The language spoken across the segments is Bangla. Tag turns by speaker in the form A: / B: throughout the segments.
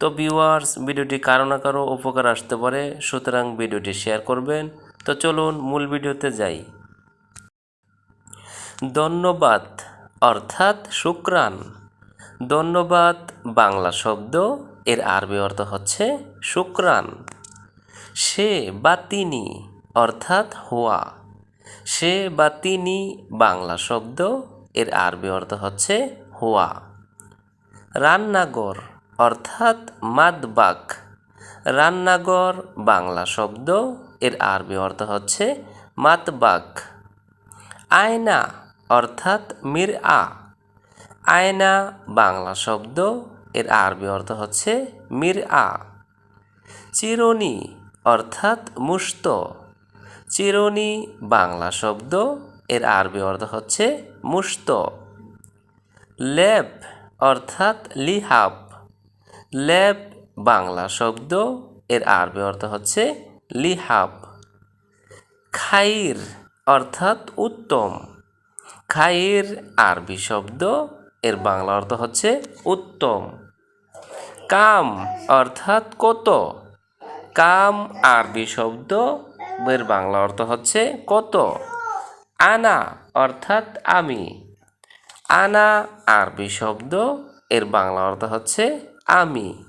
A: তো ভিউয়ার্স ভিডিওটি কারও না কারও উপকার আসতে পারে, সুতরাং ভিডিওটি শেয়ার করবেন। তো চলুন মূল ভিডিওতে যাই। ধন্যবাদ, অর্থাৎ শুক্রান। ধন্যবাদ, বাংলা শব্দ, এর আরবি অর্থ হচ্ছে শুক্রান। সে বা তিনি, অর্থাৎ হুয়া। সে বা তিনি, বাংলা শব্দ, এর আরবি অর্থ হচ্ছে হুয়া। রান্নাঘর। অর্থাৎ মাদবাক। রান্নাঘর, বাংলা শব্দ, এর আরবি অর্থ হচ্ছে মাতবাক আয়না অর্থাৎ মির আ আয়না, বাংলা শব্দ, এর আরবি অর্থ হচ্ছে মির আ চিরুনি অর্থাৎ মুস্ত চিরুনি, বাংলা শব্দ, এর আরবি অর্থ হচ্ছে মুস্ত লেপ অর্থাৎ লিহাব। লেপ, বাংলা শব্দ, এর আরবি অর্থ হচ্ছে লিহাব। খাইর অর্থাৎ উত্তম। খাইর আরবি শব্দ, এর বাংলা অর্থ হচ্ছে উত্তম। কাম অর্থাৎ কত। কাম আরবি শব্দ, এর বাংলা অর্থ হচ্ছে কত। আনা অর্থাৎ আমি। আনা আরবি শব্দ, এর বাংলা অর্থ হচ্ছে আমি।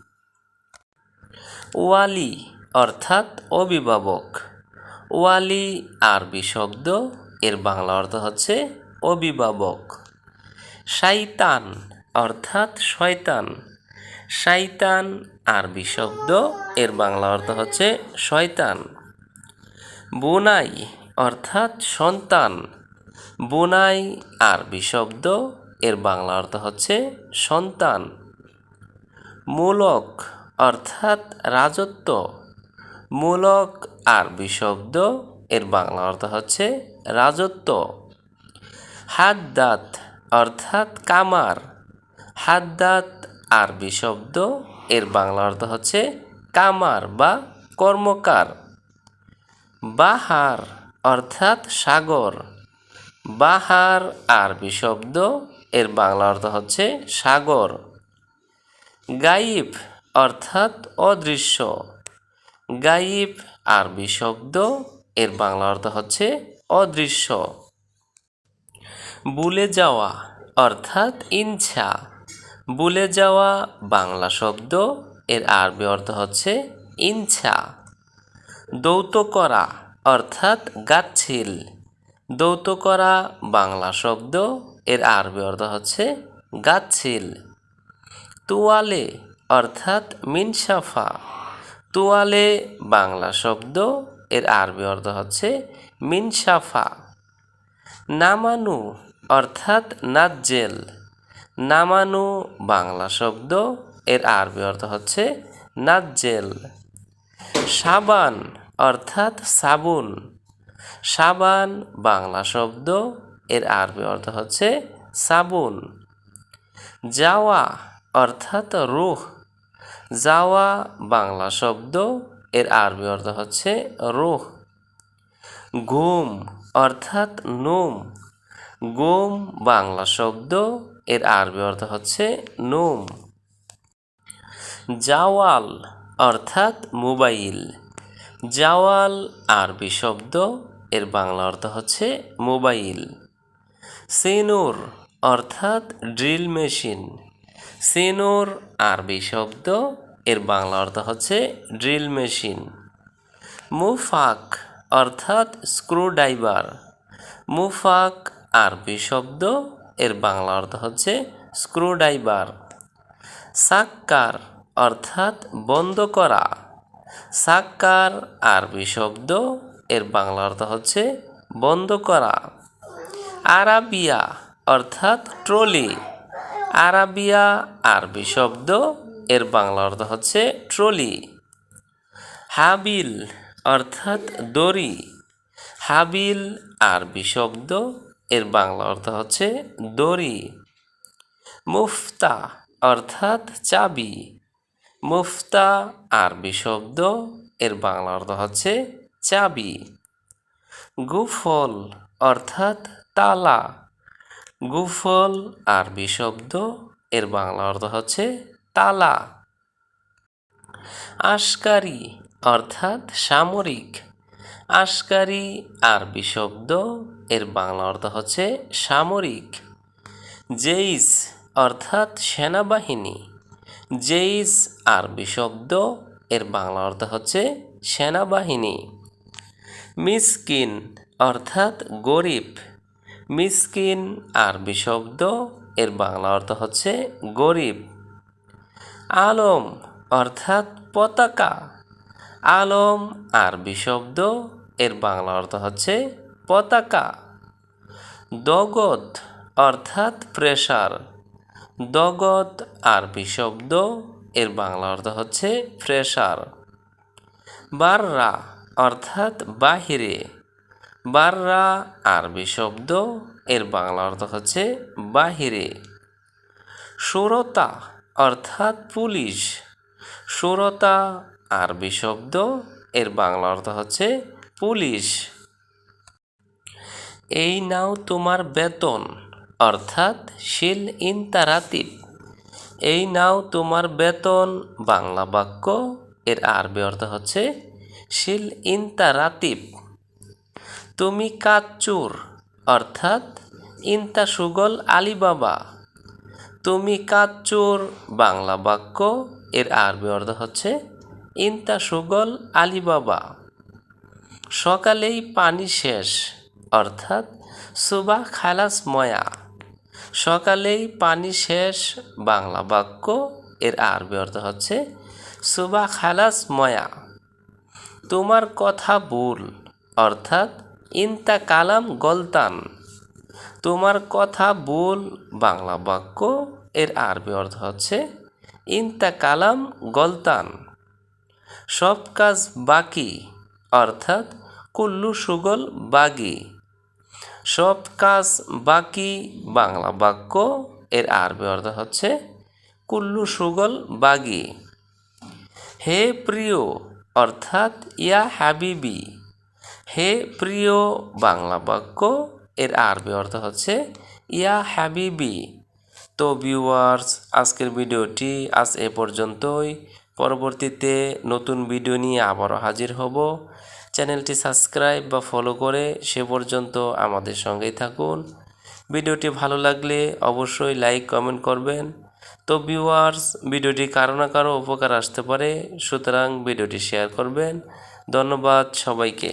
A: ওয়ালি অর্থাৎ অভিভাবক। ওয়ালি আরবি শব্দ, এর বাংলা অর্থ হচ্ছে অভিভাবক। শাইতান অর্থাৎ শয়তান। শাইতান আরবি শব্দ, এর বাংলা অর্থ হচ্ছে শয়তান। বোনাই অর্থাৎ সন্তান। বোনাই আরবি শব্দ, এর বাংলা অর্থ হচ্ছে সন্তান। মূলক, অর্থাৎ রাজত্ব। মূলক আরবি শব্দ এর বাংলা অর্থ হচ্ছে রাজত্ব। হাদ্দাত, অর্থাৎ কামার। হাদ্দাত আরবি শব্দ এর বাংলা অর্থ হচ্ছে কামার বা কর্মকার। বাহার, অর্থাৎ সাগর। বাহার আরবি শব্দ এর বাংলা অর্থ হচ্ছে সাগর। গাইব অর্থাৎ অদৃশ্য। গাইব আরবি শব্দ, এর বাংলা অর্থ হচ্ছে অদৃশ্য। ভুলে যাওয়া অর্থাৎ ইনছা ভুলে যাওয়া বাংলা শব্দ, এর আরবি অর্থ হচ্ছে ইনছা দৌত করা অর্থাৎ গাচ্ছিল। দৌত করা বাংলা শব্দ, এর আরবি অর্থ হচ্ছে গাচ্ছিল। তোয়ালে অর্থাৎ মিনসাফা তোয়ালে বাংলা শব্দ, এর আরবি অর্থ হচ্ছে মিনসাফা নামানু অর্থাৎ নাজ্জেল। নামানু বাংলা শব্দ, এর আরবি অর্থ হচ্ছে নাজ্জেল। সাবান অর্থাৎ সাবুন। সাবান বাংলা শব্দ, এর আরবি অর্থ হচ্ছে সাবুন। যাওয়া অর্থাৎ রুহ। যাওয়া, বাংলা শব্দ, এর আরবি অর্থ হচ্ছে রুহ। ঘুম অর্থাৎ নোম। গোম, বাংলা শব্দ, এর আরবি অর্থ হচ্ছে নোম। জাওয়াল, অর্থাৎ মোবাইল। জাওয়াল, আরবি শব্দ, এর বাংলা অর্থ হচ্ছে মোবাইল। সিনুর, অর্থাৎ ড্রিল মেশিন। সিনুর আরবি শব্দ, এর বাংলা অর্থ হচ্ছে ড্রিল মেশিন। মুফাক অর্থাৎ স্ক্রুড্রাইভার। মুফাক আরবি শব্দ, এর বাংলা অর্থ হচ্ছে স্ক্রুড্রাইভার। সাক্কার অর্থাৎ বন্ধ করা। সাক্কার আরবি শব্দ, এর বাংলা অর্থ হচ্ছে বন্ধ করা। আরাবিয়া অর্থাৎ ট্রলি। আরাবিয়া, আরবি শব্দ, এর বাংলা অর্থ হচ্ছে ট্রলি। হাবিল অর্থাৎ দড়ি। হাবিল, আরবি শব্দ, এর বাংলা অর্থ হচ্ছে দড়ি। মুফতা অর্থাৎ চাবি। মুফতা, আরবি শব্দ, এর বাংলা অর্থ হচ্ছে চাবি। গুফল অর্থাৎ তালা। গুফল আরবি শব্দ এর বাংলা অর্থ হচ্ছে তালা। আশকারি অর্থাৎ সামরিক। আশকারি আরবি শব্দ এর বাংলা অর্থ হচ্ছে সামরিক। জেইস অর্থাৎ সেনাবাহিনী। জেইস আরবি শব্দ এর বাংলা অর্থ হচ্ছে সেনাবাহিনী। মিসকিন অর্থাৎ গরিব। মিসকিন আরবি শব্দ, এর বাংলা অর্থ হচ্ছে গরিব। আলম অর্থাৎ পতাকা। আলম আরবি শব্দ, এর বাংলা অর্থ হচ্ছে পতাকা। দগত অর্থাৎ প্রেসার। দগত আরবি শব্দ, এর বাংলা অর্থ হচ্ছে প্রেসার। বাররা অর্থাৎ বাহিরে। বাররা আরবি শব্দ, এর বাংলা অর্থ হচ্ছে বাহিরে। সুরতা অর্থাৎ পুলিশ। সুরতা আরবি শব্দ, এর বাংলা অর্থ হচ্ছে পুলিশ। এই নাও তোমার বেতন, অর্থাৎ শিল ইনতারাতিব এই নাও তোমার বেতন, বাংলা বাক্য, এর আরবি অর্থ হচ্ছে শিল ইনতারাতিব তুমি কাচ্চুর অর্থাৎ ইনতা সুগল আলিবাবা। তুমি কাচ্চুর বাংলা বাক্য, এর আরবি অর্থ হচ্ছে ইনতা সুগল আলিবাবা। সকালেই পানি শেষ, অর্থাৎ সুবা খালাস ময়া। সকালেই পানি শেষ, বাংলা বাক্য, এর আরবি অর্থ হচ্ছে সুবা খালাস ময়া। তোমার কথা ভুল, অর্থাৎ ইনতা কালাম গলতান। তোমার কথা বল বাংলা বাক্য, এর আরবি অর্থ হচ্ছে ইনতা কালাম গলতান। সব কাজ বাকি, অর্থাৎ কুল্লু সুগল বাগি। সব কাজ বাকি, বাংলা বাক্য, এর আরবি অর্থ হচ্ছে কুল্লু সুগল বাগি। হে প্রিয়, অর্থাৎ ইয়া হাবিবি হে প্রিয় বাংলা বাক্য, এর আরবি অর্থ হচ্ছে, ইয়া হাবিবি। তো ভিউয়ার্স আজকের ভিডিওটি আজ এ পর্যন্তই। পরবর্তীতে নতুন ভিডিও নিয়ে আবারও হাজির হব। চ্যানেলটি সাবস্ক্রাইব বা ফলো করে সে পর্যন্ত আমাদের সঙ্গেই থাকুন। ভিডিওটি ভালো লাগলে অবশ্যই লাইক কমেন্ট করবেন। তো ভিউয়ার্স ভিডিওটি কারও না কারও উপকার আসতে পারে, সুতরাং ভিডিওটি শেয়ার করবেন। ধন্যবাদ সবাইকে।